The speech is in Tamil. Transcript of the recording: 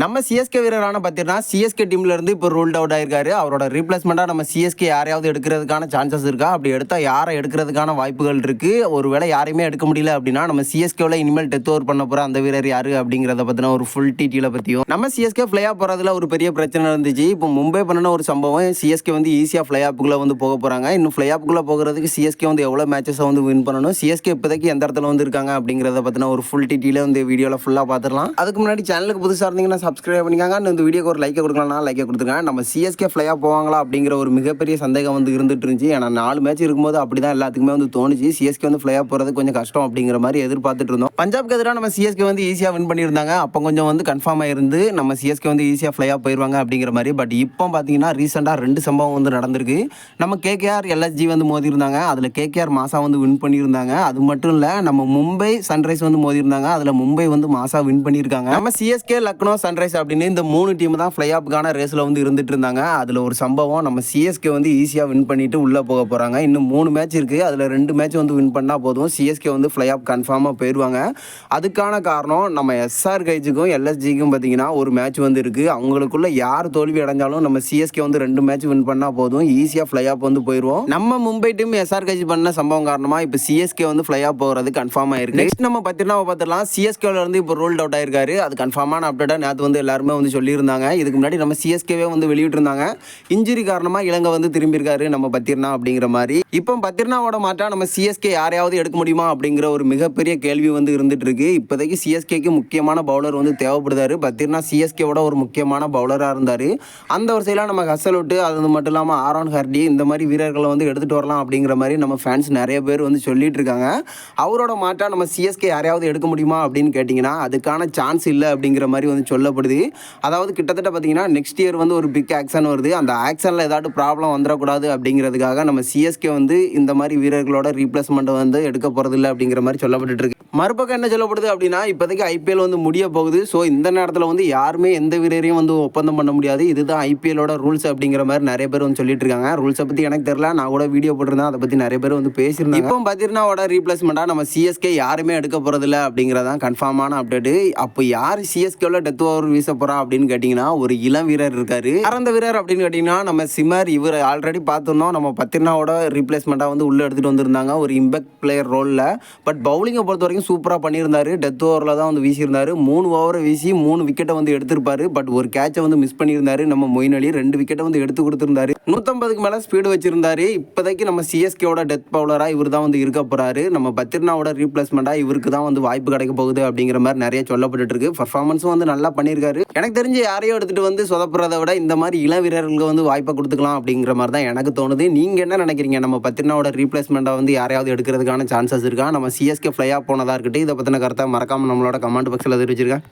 நம்ம சிஎஸ்கே வீரரான பார்த்தீங்கன்னா சிஎஸ்கே டீம்ல இருந்து இப்போ ரூல்ட் அவுட் ஆயிருக்காரு. அவரோட ரீப்ளேஸ்மெண்ட்டாக நம்ம சிஎஸ்கே யாரையாவது எடுக்கிறதுக்கான சான்சஸ் இருக்கா? அப்படி எடுத்தால் யாரை எடுக்கிறதுக்கான வாய்ப்புகள் இருக்கு? ஒருவேளை யாரையுமே எடுக்க முடியல அப்படின்னா நம்ம சிஎஸ்கேவில் இனிமேல் டெத் ஓவர் பண்ண போகிற அந்த வீரர் யாரு அப்படிங்கிறத பற்றின ஒரு ஃபுல் டீட்டெயில பற்றியும் நம்ம சிஎஸ்கே ஃப்ளை ஆஃப் போகிறதுல ஒரு பெரிய பிரச்சனை இருந்துச்சு. இப்போ மும்பை பண்ணின ஒரு சம்பவம் சிஎஸ்கே வந்து ஈஸியாக ஃப்ளை ஆப்புக்குள்ளே வந்து போக போகிறாங்க இன்னும் ஃப்ளை ஆப்புக்குள்ளே போகிறதுக்கு சிஎஸ்கே வந்து எவ்வளோ மேட்சஸை வந்து வின் பண்ணணும்? சிஎஸ்கே இப்போதைக்கு எந்த இடத்துல வந்து இருக்காங்க அப்படிங்கிறத பற்றின ஒரு ஃபுல் டீட்டெயில வந்து வீடியோவில் ஃபுல்லாக பார்த்துடலாம். அதுக்கு முன்னாடி சேனலுக்கு புதுசாக இருந்தீங்கன்னா சப்ஸ்கிரைப் பண்ணிக்காங்க. இன்னும் இந்த வீடியோக்கு ஒரு லைக்கை கொடுக்கலாம்னா லைக்கை கொடுத்துருங்க. நம்ம சிஎஸ்கே ஃப்ளையாக போவாங்களா அப்படிங்கிற ஒரு மிகப்பெரிய சந்தேகம் வந்து இருந்துட்டு இருந்துச்சு. ஏன்னா நாலு மேட்ச் இருக்கும்போது அப்படி தான் எல்லாத்துக்குமே வந்து தோணுச்சு. சிஎஸ்கே வந்து ஃப்ளையாக போகிறது கொஞ்சம் கஷ்டம் அப்படிங்கிற மாதிரி எதிர்பார்த்துட்டு இருந்தோம். பஞ்சாப்க்கு எதிராக நம்ம சிஎஸ்கே வந்து ஈஸியாக வின் பண்ணியிருந்தாங்க. அப்போ கொஞ்சம் வந்து கன்ஃபார்ம் இருந்து நம்ம சிஎஸ்கே வந்து ஈஸியாக ஃப்ளையாக போயிடுவாங்க அப்படிங்கிற மாதிரி. பட் இப்போ பார்த்தீங்கன்னா ரீசெண்டாக ரெண்டு சம்பவம் வந்து நடந்திருக்கு. நம்ம கேகேஆர் எல்எஸ்ஜி வந்து மோதி இருந்தாங்க அதில் கேகேஆர் மாசா வந்து வின் பண்ணியிருந்தாங்க. அது மட்டும் இல்லை நம்ம மும்பை சன்ரைஸ் வந்து மோதி இருந்தாங்க அதில் மும்பை வந்து மாசா வின் பண்ணியிருக்காங்க. நம்ம சிஎஸ்கே லக்னோ சன்ரைஸ் அப்படின்னு இந்த மூணு டீம் தான் ஃப்ளை ஆப்புக்கான ரேஸில் வந்து இருந்துட்டு இருந்தாங்க. அதில் ஒரு சம்பவம் நம்ம சிஎஸ்கே வந்து ஈஸியாக வின் பண்ணிட்டு உள்ளே போக போகிறாங்க இன்னும் மூணு மேட்ச் இருக்குது அதில் ரெண்டு மேட்ச் வந்து வின் பண்ணால் போதும். சிஎஸ்கே வந்து ஃப்ளை ஆப் கன்ஃபார்மாக போயிடுவாங்க அதுக்கான காரணம் நம்ம எஸ்ஆர் கைஜுக்கும் எல்எஸ்ஜிக்கும் பார்த்தீங்கன்னா ஒரு மேட்ச் வந்து இருக்குது அவங்களுக்குள்ள யார் தோல்வி அடைஞ்சாலும் நம்ம சிஎஸ்கே வந்து ரெண்டு மேட்ச் வின் பண்ணால் போதும். ஈஸியாக ஃப்ளை ஆப் வந்து போயிடுவோம் நம்ம மும்பை டீம் எஸ்ஆர் கைஜி பண்ண சம்பவம் காரணமாக இப்போ சிஎஸ்கே வந்து ஃப்ளை ஆப் போகிறது கன்ஃபார்ம் ஆயிருக்கு நெக்ஸ்ட் நம்ம பார்த்தீங்கன்னா பார்த்துடலாம். சிஎஸ்கேல இருந்து இப்போ ரூல்ட் அவுட் ஆயிருக்காரு. அது கன்ஃபார்மான அப்டேட்டாக நேற்று வந்து எல்லாருமே வந்து சொல்லியிருந்தாங்க. இதுக்கு முன்னாடி நம்ம சிஎஸ்கேவே வந்து வெளியிட்டிருந்தாங்க. இன்ஜுரி காரணமாக இலங்கை வந்து திரும்பியிருக்காரு நம்ம பத்திர்னா அப்படிங்கிற மாதிரி. இப்போ பத்திர்னாவோட மாற்றா நம்ம சிஎஸ்கே யாரையாவது எடுக்க முடியுமா அப்படிங்கிற ஒரு மிகப்பெரிய கேள்வி வந்து இருந்துட்டு இருக்கு இப்போதைக்கு சிஎஸ்கேக்கு முக்கியமான பவுலர் வந்து தேவைப்படுதாரு. பத்திர்னா சிஎஸ்கேவோட ஒரு முக்கியமான பவுலராக இருந்தார். அந்த வரிசையில் நம்ம ஹசலுட்டு அது மட்டும் இல்லாமல் ஆரோன் ஹர்டி இந்த மாதிரி வீரர்களை வந்து எடுத்துகிட்டு வரலாம் அப்படிங்கிற மாதிரி நம்ம ஃபேன்ஸ் நிறைய பேர் வந்து சொல்லிட்டு இருக்காங்க அவரோட மாற்றா நம்ம சிஎஸ்கே யாரையாவது எடுக்க முடியுமா அப்படின்னு கேட்டிங்கன்னா அதுக்கான சான்ஸ் இல்லை அப்படிங்கிற மாதிரி வந்து சொல்ல தேவைப்படுது. அதாவது கிட்டத்தட்ட பார்த்தீங்கன்னா நெக்ஸ்ட் இயர் வந்து ஒரு பிக் ஆக்ஷன் வருது. அந்த ஆக்ஷனில் ஏதாவது ப்ராப்ளம் வந்துடக்கூடாது அப்படிங்கிறதுக்காக நம்ம சிஎஸ்கே வந்து இந்த மாதிரி வீரர்களோட ரீப்ளேஸ்மெண்ட் வந்து எடுக்க போகிறதில்ல அப்படிங்கிற மாதிரி சொல்லப்பட்டு இருக்கு மறுபக்கம் என்ன சொல்லப்படுது அப்படின்னா இப்போதைக்கு ஐபிஎல் வந்து முடிய போகுது. ஸோ இந்த நேரத்தில் வந்து யாருமே எந்த வீரரையும் வந்து ஒப்பந்தம் பண்ண முடியாது. இதுதான் ஐபிஎல்லோட ரூல்ஸ் அப்படிங்கிற மாதிரி நிறைய பேர் வந்து சொல்லிட்டு இருக்காங்க ரூல்ஸை பற்றி எனக்கு தெரியல. நான் கூட வீடியோ போட்டிருந்தேன். அதை பற்றி நிறைய பேர் வந்து பேசியிருந்தேன் இப்போ பத்திரனாவோட ரீப்ளேஸ்மெண்ட்டாக நம்ம சிஎஸ்கே யாருமே எடுக்க போகிறதில்ல அப்படிங்கிறதான் கன்ஃபார்மான அப்டேட்டு அப்போ யார் சிஎஸ்கேவில் டெத் ஓவர் வீச போறா அப்படின்னு கேட்டிங்கன்னா ஒரு இளம் வீரர் இருக்காரு. அந்த வீரர் அப்படின்னு கேட்டிங்கன்னா நம்ம சிமர் இவர் ஆல்ரெடி பார்த்துருந்தோம். நம்ம பத்திரனாவோட ரீப்ளேஸ்மெண்ட்டாக வந்து உள்ளே எடுத்துகிட்டு வந்திருந்தாங்க. ஒரு இம்பேக்ட் பிளேயர் ரோலில் பட் பவுலிங்கை பொறுத்த வரைக்கும் சூப்பராக பண்ணியிருந்தாரு. டெத் ஓவரில் தான் வந்து வீசியிருந்தாரு. மூணு ஓவரை வீசி மூணு விக்கெட்டை வந்து எடுத்திருப்பாரு. பட் ஒரு கேட்சை வந்து மிஸ் பண்ணியிருந்தாரு. நம்ம மொயின் அலி ரெண்டு விக்கெட்டை வந்து எடுத்து கொடுத்துருந்தாரு. நூற்றம்பதுக்கு மேலே ஸ்பீடு வச்சிருந்தாரு. இப்போதைக்கு நம்ம சிஎஸ்கேவோட டெத் பவுலராக இவர் தான் வந்து இருக்க போறாரு. நம்ம பத்திர்னாவோட ரீப்ளேஸ்மெண்ட்டாக இவருக்கு தான் வந்து வாய்ப்பு கிடைக்க போகுது அப்படிங்கிற மாதிரி நிறைய சொல்லப்பட்டு இருக்கு. பர்ஃபார்மன்ஸும் வந்து நல்லா பண்ணியிருக்காரு. எனக்கு தெரிஞ்சு யாரையும் எடுத்துகிட்டு வந்து சொதப்புறதை விட இந்த மாதிரி இள வீரர்களுக்கு வந்து வாய்ப்பை கொடுத்துக்கலாம் அப்படிங்கிற மாதிரி தான் எனக்கு தோணுது. நீங்கள் என்ன நினைக்கிறீங்க? நம்ம பத்திரினாவோட ரீப்ளேஸ்மெண்ட்டை வந்து யாரையாவது எடுக்கிறதுக்கான சான்சஸ் இருக்கா? நம்ம சிஎஸ்கே ஃப்ளையாக போனதாக இருக்கட்டும் இதை பற்றின கருத்தை மறக்காமல் நம்மளோட கமெண்ட் பாக்ஸில் தெரிவிச்சிருக்கேன்